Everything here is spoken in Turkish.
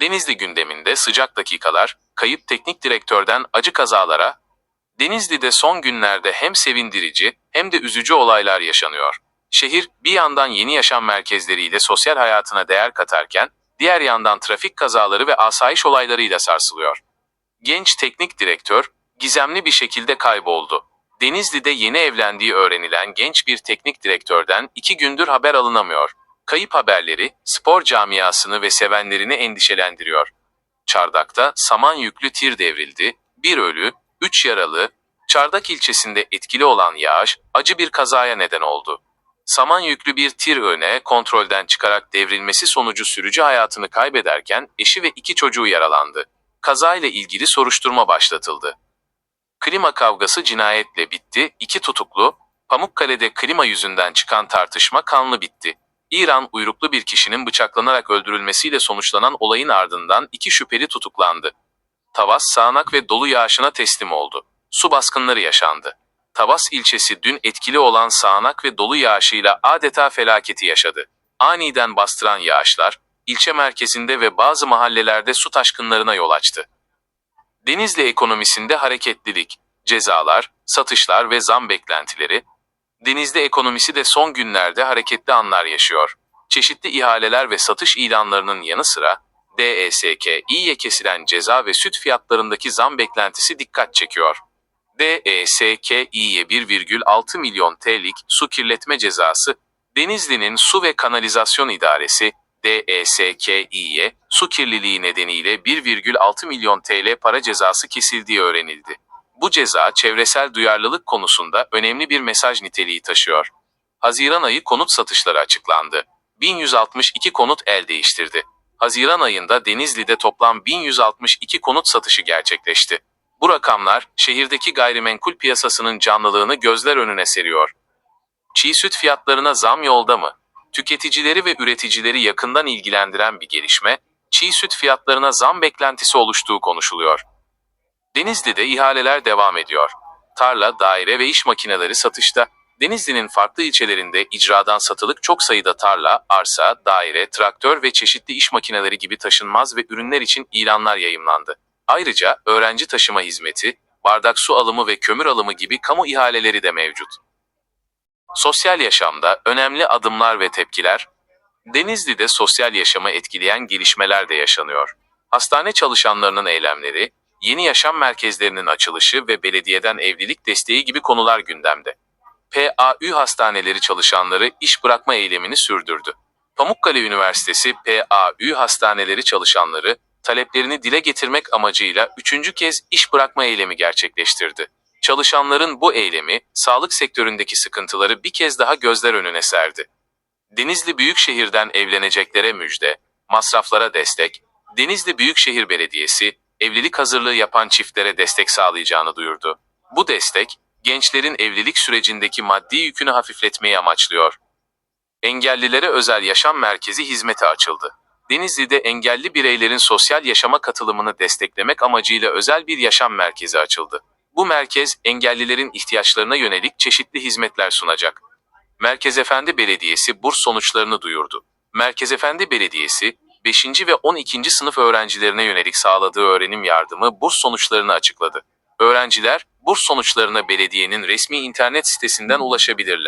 Denizli gündeminde sıcak dakikalar, kayıp teknik direktörden acı kazalara, Denizli'de son günlerde hem sevindirici hem de üzücü olaylar yaşanıyor. Şehir bir yandan yeni yaşam merkezleriyle sosyal hayatına değer katarken, diğer yandan trafik kazaları ve asayiş olaylarıyla sarsılıyor. Genç teknik direktör gizemli bir şekilde kayboldu. Denizli'de yeni evlendiği öğrenilen genç bir teknik direktörden iki gündür haber alınamıyor. Kayıp haberleri spor camiasını ve sevenlerini endişelendiriyor. Çardak'ta saman yüklü tir devrildi, bir ölü, üç yaralı, Çardak ilçesinde etkili olan yağış acı bir kazaya neden oldu. Saman yüklü bir tir öne kontrolden çıkarak devrilmesi sonucu sürücü hayatını kaybederken eşi ve iki çocuğu yaralandı. Kazayla ilgili soruşturma başlatıldı. Klima kavgası cinayetle bitti, iki tutuklu, Pamukkale'de klima yüzünden çıkan tartışma kanlı bitti. İran uyruklu bir kişinin bıçaklanarak öldürülmesiyle sonuçlanan olayın ardından iki şüpheli tutuklandı. Tavas sağanak ve dolu yağışına teslim oldu. Su baskınları yaşandı. Tavas ilçesi dün etkili olan sağanak ve dolu yağışıyla adeta felaketi yaşadı. Aniden bastıran yağışlar, ilçe merkezinde ve bazı mahallelerde su taşkınlarına yol açtı. Denizli ekonomisinde hareketlilik, cezalar, satışlar ve zam beklentileri, Denizli ekonomisi de son günlerde hareketli anlar yaşıyor. Çeşitli ihaleler ve satış ilanlarının yanı sıra DESK, iyiye kesilen ceza ve süt fiyatlarındaki zam beklentisi dikkat çekiyor. DESK, iyiye 1,6 milyon TL'lik su kirletme cezası, Denizli'nin Su ve Kanalizasyon İdaresi, DESK, iyiye su kirliliği nedeniyle 1,6 milyon TL para cezası kesildiği öğrenildi. Bu ceza çevresel duyarlılık konusunda önemli bir mesaj niteliği taşıyor. Haziran ayı konut satışları açıklandı. 1162 konut el değiştirdi. Haziran ayında Denizli'de toplam 1162 konut satışı gerçekleşti. Bu rakamlar şehirdeki gayrimenkul piyasasının canlılığını gözler önüne seriyor. Çiğ süt fiyatlarına zam yolda mı? Tüketicileri ve üreticileri yakından ilgilendiren bir gelişme, çiğ süt fiyatlarına zam beklentisi oluştuğu konuşuluyor. Denizli'de ihaleler devam ediyor. Tarla, daire ve iş makineleri satışta. Denizli'nin farklı ilçelerinde icradan satılık çok sayıda tarla, arsa, daire, traktör ve çeşitli iş makineleri gibi taşınmaz ve ürünler için ilanlar yayımlandı. Ayrıca öğrenci taşıma hizmeti, bardak su alımı ve kömür alımı gibi kamu ihaleleri de mevcut. Sosyal yaşamda önemli adımlar ve tepkiler, Denizli'de sosyal yaşamı etkileyen gelişmeler de yaşanıyor. Hastane çalışanlarının eylemleri, yeni yaşam merkezlerinin açılışı ve belediyeden evlilik desteği gibi konular gündemde. PAÜ hastaneleri çalışanları iş bırakma eylemini sürdürdü. Pamukkale Üniversitesi PAÜ hastaneleri çalışanları taleplerini dile getirmek amacıyla üçüncü kez iş bırakma eylemi gerçekleştirdi. Çalışanların bu eylemi, sağlık sektöründeki sıkıntıları bir kez daha gözler önüne serdi. Denizli Büyükşehir'den evleneceklere müjde, masraflara destek, Denizli Büyükşehir Belediyesi, evlilik hazırlığı yapan çiftlere destek sağlayacağını duyurdu. Bu destek, gençlerin evlilik sürecindeki maddi yükünü hafifletmeyi amaçlıyor. Engellilere özel yaşam merkezi hizmeti açıldı. Denizli'de engelli bireylerin sosyal yaşama katılımını desteklemek amacıyla özel bir yaşam merkezi açıldı. Bu merkez engellilerin ihtiyaçlarına yönelik çeşitli hizmetler sunacak. Merkez Efendi Belediyesi burs sonuçlarını duyurdu. Merkez Efendi Belediyesi, 5. ve 12. sınıf öğrencilerine yönelik sağladığı öğrenim yardımı burs sonuçlarını açıkladı. Öğrenciler, burs sonuçlarına belediyenin resmi internet sitesinden ulaşabilirler.